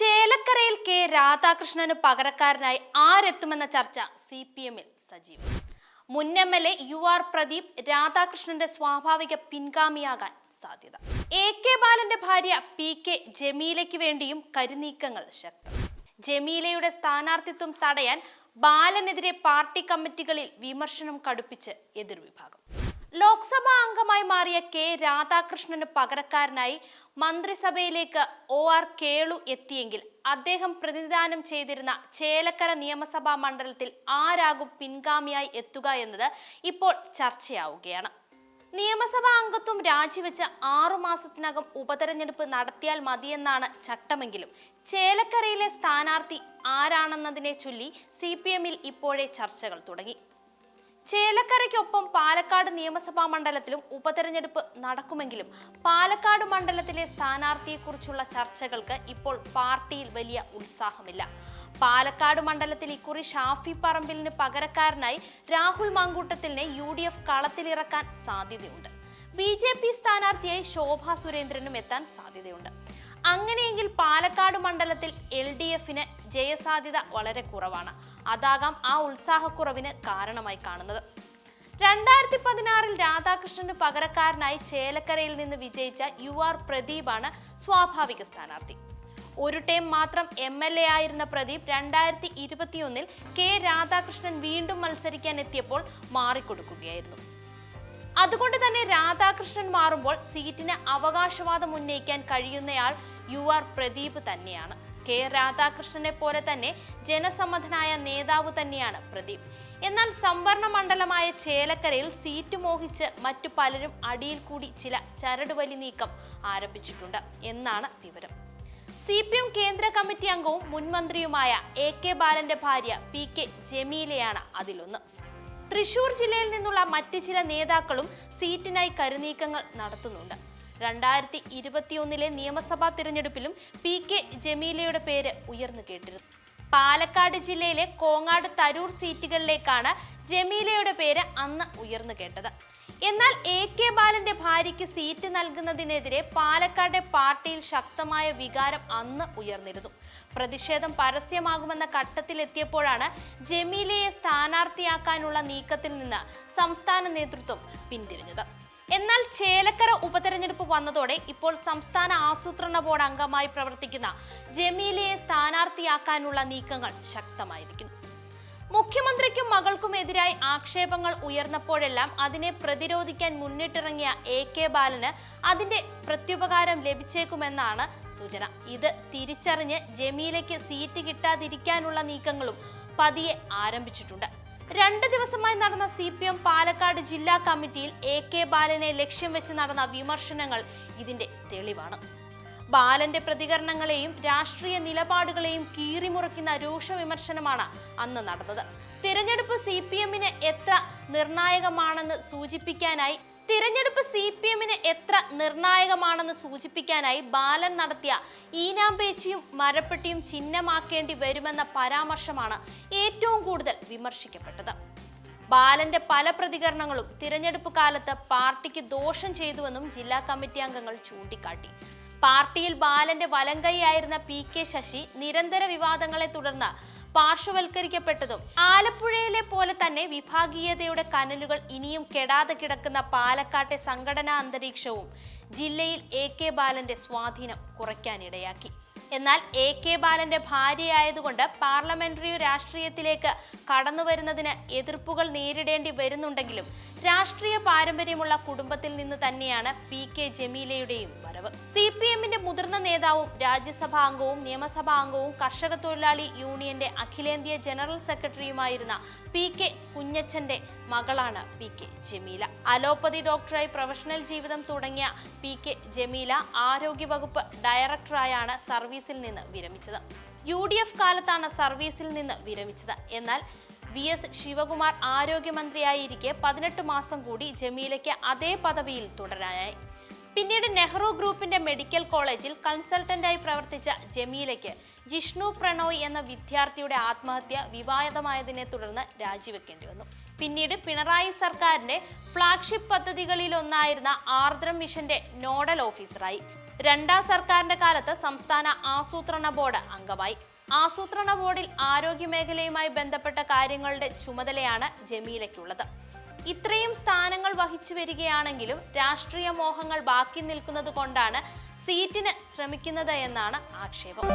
ചേലക്കരയിൽ കെ രാധാകൃഷ്ണന് പകരക്കാരനായി ആരെത്തുമെന്ന ചർച്ച സി പി എമ്മിൽ സജീവം. മുൻ M L A U R Pradeep രാധാകൃഷ്ണന്റെ സ്വാഭാവിക പിൻഗാമിയാകാൻ സാധ്യത. എ കെ ബാലന്റെ ഭാര്യ പി കെ ജമീലയ്ക്ക് വേണ്ടിയും കരുനീക്കങ്ങൾ ശക്തം. ജമീലയുടെ സ്ഥാനാർത്ഥിത്വം തടയാൻ ബാലനെതിരെ പാർട്ടി കമ്മിറ്റികളിൽ വിമർശനം കടുപ്പിച്ച് എതിർവിഭാഗം. ലോക്സഭാ അംഗമായി മാറിയ കെ രാധാകൃഷ്ണന് പകരക്കാരനായി മന്ത്രിസഭയിലേക്ക് ഒ ആർ കേളു എത്തിയെങ്കിൽ അദ്ദേഹം പ്രതിനിധാനം ചെയ്തിരുന്ന ചേലക്കര നിയമസഭാ മണ്ഡലത്തിൽ ആരാകും പിൻഗാമിയായി എത്തുക എന്നത് ഇപ്പോൾ ചർച്ചയാവുകയാണ്. നിയമസഭാ അംഗത്വം രാജിവെച്ച് ആറു മാസത്തിനകം ഉപതെരഞ്ഞെടുപ്പ് നടത്തിയാൽ മതിയെന്നാണ് ചട്ടമെങ്കിലും ചേലക്കരയിലെ സ്ഥാനാർത്ഥി ആരാണെന്നതിനെ ചൊല്ലി സി എമ്മിൽ ഇപ്പോഴേ ചർച്ചകൾ തുടങ്ങി. ചേലക്കരയ്ക്കൊപ്പം പാലക്കാട് നിയമസഭാ മണ്ഡലത്തിലും ഉപതെരഞ്ഞെടുപ്പ് നടക്കുമെങ്കിലും പാലക്കാട് മണ്ഡലത്തിലെ സ്ഥാനാർത്ഥിയെക്കുറിച്ചുള്ള ചർച്ചകൾക്ക് ഇപ്പോൾ പാർട്ടിയിൽ വലിയ ഉത്സാഹമില്ല. പാലക്കാട് മണ്ഡലത്തിൽ ഇക്കുറി ഷാഫി പറമ്പിലിന് പകരക്കാരനായി രാഹുൽ മാങ്കൂട്ടത്തിലിനെ യു ഡി എഫ് കളത്തിലിറക്കാൻ സാധ്യതയുണ്ട്. ബി ജെ പി സ്ഥാനാർത്ഥിയായി ശോഭ സുരേന്ദ്രനും എത്താൻ സാധ്യതയുണ്ട്. അങ്ങനെയെങ്കിൽ പാലക്കാട് മണ്ഡലത്തിൽ എൽ ഡി എഫിന് ജയസാധ്യത വളരെ കുറവാണ്. അതാകാം ആ ഉത്സാഹക്കുറവിന് കാരണമായി കാണുന്നത്. രണ്ടായിരത്തി പതിനാറിൽ രാധാകൃഷ്ണന് പകരക്കാരനായി ചേലക്കരയിൽ നിന്ന് വിജയിച്ച യു ആർ പ്രദീപാണ് സ്വാഭാവിക സ്ഥാനാർത്ഥി. ഒരു ടൈം മാത്രം എം എൽ എ ആയിരുന്ന പ്രദീപ് രണ്ടായിരത്തി ഇരുപത്തിയൊന്നിൽ കെ രാധാകൃഷ്ണൻ വീണ്ടും മത്സരിക്കാൻ എത്തിയപ്പോൾ മാറിക്കൊടുക്കുകയായിരുന്നു. അതുകൊണ്ട് തന്നെ രാധാകൃഷ്ണൻ മാറുമ്പോൾ സീറ്റിന് അവകാശവാദം ഉന്നയിക്കാൻ കഴിയുന്നയാൾ യു ആർ പ്രദീപ് തന്നെയാണ്. കെ രാധാകൃഷ്ണനെ പോലെ തന്നെ ജനസമ്മതനായ നേതാവ് തന്നെയാണ് പ്രദീപ്. എന്നാൽ സംവരണ മണ്ഡലമായ ചേലക്കരയിൽ സീറ്റ് മോഹിച്ച് മറ്റു പലരും അടിയിൽ കൂടി ചില ചരടുവലി നീക്കം ആരംഭിച്ചിട്ടുണ്ട് എന്നാണ് വിവരം. സി പി എം കേന്ദ്ര കമ്മിറ്റി അംഗവും മുൻമന്ത്രിയുമായ എ കെ ബാലന്റെ ഭാര്യ പി കെ ജമീലയാണ് അതിലൊന്ന്. തൃശൂർ ജില്ലയിൽ നിന്നുള്ള മറ്റ് ചില നേതാക്കളും സീറ്റിനായി കരുനീക്കങ്ങൾ നടത്തുന്നുണ്ട്. രണ്ടായിരത്തി ഇരുപത്തിയൊന്നിലെ നിയമസഭാ തിരഞ്ഞെടുപ്പിലും പി കെ ജമീലയുടെ പേര് ഉയർന്നു കേട്ടിരുന്നു. പാലക്കാട് ജില്ലയിലെ കോങ്ങാട് തരൂർ സീറ്റുകളിലേക്കാണ് ജമീലയുടെ പേര് അന്ന് ഉയർന്നു കേട്ടത്. എന്നാൽ എ കെ ബാലന്റെ ഭാര്യയ്ക്ക് സീറ്റ് നൽകുന്നതിനെതിരെ പാലക്കാട്ടെ പാർട്ടിയിൽ ശക്തമായ വികാരം അന്ന് ഉയർന്നിരുന്നു. പ്രതിഷേധം പരസ്യമാകുമെന്ന ഘട്ടത്തിലെത്തിയപ്പോഴാണ് ജമീലയെ സ്ഥാനാർത്ഥിയാക്കാനുള്ള നീക്കത്തിൽ നിന്ന് സംസ്ഥാന നേതൃത്വം പിന്തിരിഞ്ഞത്. എന്നാൽ ചേലക്കര ഉപതെരഞ്ഞെടുപ്പ് വന്നതോടെ ഇപ്പോൾ സംസ്ഥാന ആസൂത്രണ ബോർഡ് അംഗമായി പ്രവർത്തിക്കുന്ന ജമീലയെ സ്ഥാനാർത്ഥിയാക്കാനുള്ള നീക്കങ്ങൾ ശക്തമായിരിക്കുന്നു. മുഖ്യമന്ത്രിക്കും മകൾക്കുമെതിരായി ആക്ഷേപങ്ങൾ ഉയർന്നപ്പോഴെല്ലാം അതിനെ പ്രതിരോധിക്കാൻ മുന്നിട്ടിറങ്ങിയ എ കെ ബാലന് അതിന്റെ പ്രത്യുപകാരം ലഭിച്ചേക്കുമെന്നാണ് സൂചന. ഇത് തിരിച്ചറിഞ്ഞ് ജമീലയ്ക്ക് സീറ്റ് കിട്ടാതിരിക്കാനുള്ള നീക്കങ്ങളും പതിയെ ആരംഭിച്ചിട്ടുണ്ട്. രണ്ട് ദിവസമായി നടന്ന സി പി എം പാലക്കാട് ജില്ലാ കമ്മിറ്റിയിൽ എ കെ ബാലനെ ലക്ഷ്യം വെച്ച് നടന്ന വിമർശനങ്ങൾ ഇതിന്റെ തെളിവാണ്. ബാലന്റെ പ്രതികരണങ്ങളെയും രാഷ്ട്രീയ നിലപാടുകളെയും കീറിമുറിക്കുന്ന രൂക്ഷ വിമർശനമാണ് അന്ന് നടന്നത്. തിരഞ്ഞെടുപ്പ് സി പി എമ്മിന് എത്ര നിർണായകമാണെന്ന് സൂചിപ്പിക്കാനായി തിരഞ്ഞെടുപ്പ് സി പി എമ്മിന് എത്ര നിർണായകമാണെന്ന് സൂചിപ്പിക്കാനായി ബാലൻ നടത്തിയ ഈനാമ്പേച്ചിയും മരപ്പെട്ടിയും ചിഹ്നമാക്കേണ്ടി വരുമെന്ന പരാമർശമാണ് ഏറ്റവും കൂടുതൽ വിമർശിക്കപ്പെട്ടത്. ബാലന്റെ പല പ്രതികരണങ്ങളും തിരഞ്ഞെടുപ്പ് കാലത്ത് പാർട്ടിക്ക് ദോഷം ചെയ്തുവെന്നും ജില്ലാ കമ്മിറ്റി അംഗങ്ങൾ ചൂണ്ടിക്കാട്ടി. പാർട്ടിയിൽ ബാലന്റെ വലങ്കൈയായിരുന്ന പി കെ ശശി നിരന്തര വിവാദങ്ങളെ തുടർന്ന് പാർശ്വവൽക്കരിക്കപ്പെട്ടതും. ആലപ്പുഴയിലെ പോലെ തന്നെ വിഭാഗീയതയുടെ കനലുകൾ ഇനിയും കെടാതെ കിടക്കുന്ന പാലക്കാട്ടെ സംഘടനാ അന്തരീക്ഷവും ജില്ലയിൽ എ കെ ബാലന്റെ സ്വാധീനം കുറയ്ക്കാനിടയാക്കി. എന്നാൽ എ കെ ബാലന്റെ ഭാര്യയായതുകൊണ്ട് പാർലമെന്ററി രാഷ്ട്രീയത്തിലേക്ക് കടന്നു വരുന്നതിന് എതിർപ്പുകൾ നേരിടേണ്ടി വരുന്നുണ്ടെങ്കിലും രാഷ്ട്രീയ പാരമ്പര്യമുള്ള കുടുംബത്തിൽ നിന്ന് തന്നെയാണ് പി കെ ജമീലയുടെയും വരവ്. സി പി എമ്മിന്റെ മുതിർന്ന നേതാവും രാജ്യസഭാ അംഗവും നിയമസഭാ അംഗവും കർഷക തൊഴിലാളി യൂണിയന്റെ അഖിലേന്ത്യാ ജനറൽ സെക്രട്ടറിയുമായിരുന്ന പി കെ കുഞ്ഞച്ചന്റെ മകളാണ് പി കെ ജമീല. അലോപ്പതി ഡോക്ടറായി പ്രൊഫഷണൽ ജീവിതം തുടങ്ങിയ പി കെ ജമീല ആരോഗ്യവകുപ്പ് ഡയറക്ടറായാണ് സർവീസിൽ നിന്ന് വിരമിച്ചത്. യു ഡി എഫ് കാലത്താണ് സർവീസിൽ നിന്ന് വിരമിച്ചത്. എന്നാൽ വി എസ് ശിവകുമാർ ആരോഗ്യമന്ത്രിയായിരിക്കെ പതിനെട്ട് മാസം കൂടി ജമീലയ്ക്ക് അതേ പദവിയിൽ തുടരാനായി. പിന്നീട് നെഹ്റു ഗ്രൂപ്പിന്റെ മെഡിക്കൽ കോളേജിൽ കൺസൾട്ടന്റായി പ്രവർത്തിച്ച ജമീലയ്ക്ക് ജിഷ്ണു പ്രണോയ് എന്ന വിദ്യാർത്ഥിയുടെ ആത്മഹത്യ വിവാദമായതിനെ തുടർന്ന് രാജിവെക്കേണ്ടി വന്നു. പിന്നീട് പിണറായി സർക്കാരിന്റെ ഫ്ളാഗ്ഷിപ്പ് പദ്ധതികളിലൊന്നായിരുന്ന ആർദ്രം മിഷന്റെ നോഡൽ ഓഫീസറായി. രണ്ടാം സർക്കാരിന്റെ കാലത്ത് സംസ്ഥാന ആസൂത്രണ ബോർഡ് അംഗമായി. ആസൂത്രണ ബോർഡിൽ ആരോഗ്യമേഖലയുമായി ബന്ധപ്പെട്ട കാര്യങ്ങളുടെ ചുമതലയാണ് ജമീലയ്ക്കുള്ളത്. ഇത്രയും സ്ഥാനങ്ങൾ വഹിച്ചു വരികയാണെങ്കിലും രാഷ്ട്രീയ മോഹങ്ങൾ ബാക്കി നിൽക്കുന്നത് കൊണ്ടാണ് സീറ്റിന് ശ്രമിക്കുന്നത് എന്നാണ് ആക്ഷേപം.